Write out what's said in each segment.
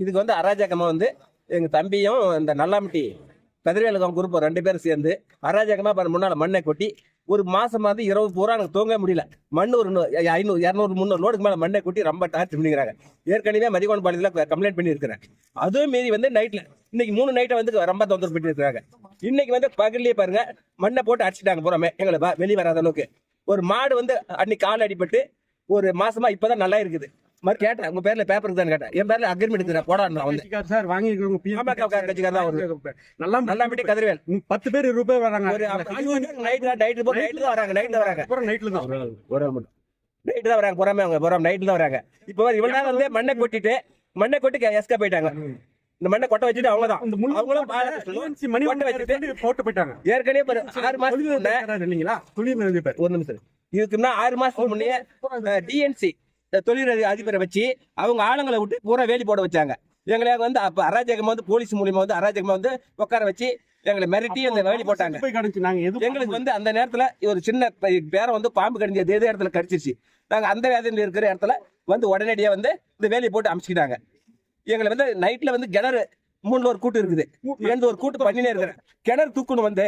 இதுக்கு வந்து அராஜகமாக வந்து எங்கள் தம்பியும் இந்த நல்லாமட்டி கதிர்வேலகம் குரூப் ரெண்டு பேரும் சேர்ந்து அராஜகமாக பாரு முன்னால் மண்ணை கொட்டி ஒரு மாதம் வந்து இருபது பூரா எனக்கு தூங்க முடியல. மண் ஒரு ஐநூறு இரநூறு முந்நூறு லோடுக்கு மேலே மண்ணை கொட்டி ரொம்ப டார்ச் பண்ணிக்கிறாங்க. ஏற்கனவே மதிக்கொண்டு பாளையத்தில் கம்ப்ளைண்ட் பண்ணியிருக்கிறேன் அதுவும் மீறி வந்து நைட்டில் இன்னைக்கு மூணு நைட்டை வந்து ரொம்ப தொந்தரவு பண்ணியிருக்கிறாங்க. இன்னைக்கு வந்து பகல்லே பாருங்க மண்ணை போட்டு அடிச்சிட்டாங்க பூராமே. எங்களை வெளியே வராத அளவுக்கு. ஒரு மாடு வந்து அன்னைக்கு கால் அடிபட்டு ஒரு மாசமா இப்பதான் நல்லா இருக்குது. மாதிரி கேட்டேன். உங்க பேர்ல பேப்பருக்கு தான் கேட்டேன். என் பேர்ல அக்ரிமெண்ட் இருக்கிறேன் போடான்னு வந்து. சார் வாங்கி கட்சிக்காரர் தான் அவரு. நல்லா நல்லாம்பட்டி கதிர்வேல். பத்து பேர் இருபது பேர் வராங்க. நைட் தான் நைட்டு போ நைட்டு தான் வராங்க நைட்டு தான் வராங்க. அப்புறம் நைட்ல தான் ஒரு மட்டும் நைட்டு தான் வராங்க புறாமே அவங்க புறம் நைட்டு தான் வராங்க. இப்போ இவ்வளவு நேரம் வந்து மண்ணை கொட்டிட்டு மண்ணை கொட்டி எஸ்கா போயிட்டாங்க இந்த மண்ணை கொட்ட வச்சுட்டு அவங்க தான். அவங்களும் மணி கொட்டை வச்சுட்டு போட்டு போயிட்டாங்க. ஏற்கனவே ஆறு முன்ன இல்லைங்களா துணி ஒரு நிமிஷம். இதுக்கு முன்ன ஆறு மாசத்துக்கு முன்னே டிஎன்சி தொழில் அதிபரை வச்சு அவங்க ஆளுங்களை விட்டு பூரா வேலி போட வச்சாங்க. எங்களை வந்து அப்ப அராஜகமா வந்து போலீஸ் மூலியமா வந்து அராஜகமா வந்து உட்கார வச்சு எங்களை மிரட்டி அந்த வேலி போட்டாங்க. எங்களுக்கு வந்து அந்த நேரத்துல ஒரு சின்ன பேரை வந்து பாம்பு கடிஞ்சது எதே இடத்துல கடிச்சிருச்சு. நாங்க அந்த வேதனையில் இருக்கிற இடத்துல வந்து உடனடியா வந்து இந்த வேலையை போட்டு அமைச்சிக்கிட்டாங்க. எங்களை வந்து நைட்ல வந்து கிணறு மூணுல ஒரு கூட்டு இருக்குது. எந்த ஒரு கூட்டு பண்ணினே இருக்கிறேன் கிணறு தூக்கணும் வந்து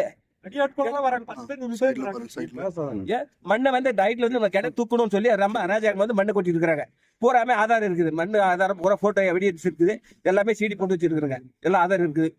மண்ணை வந்து நைட்ல வந்து நம்ம கிணறு தூக்கணும்னு சொல்லி ரொம்ப அராஜகம் வந்து மண்ணை கொட்டி இருக்கிறாங்க. பூராமே ஆதாரம் இருக்குது. மண்ணு ஆதாரம் பூரா போட்டோ எவிடன்ஸ் இருக்குது. எல்லாமே சீடி போட்டு வச்சிருக்காங்க எல்லாம் ஆதாரம் இருக்குது.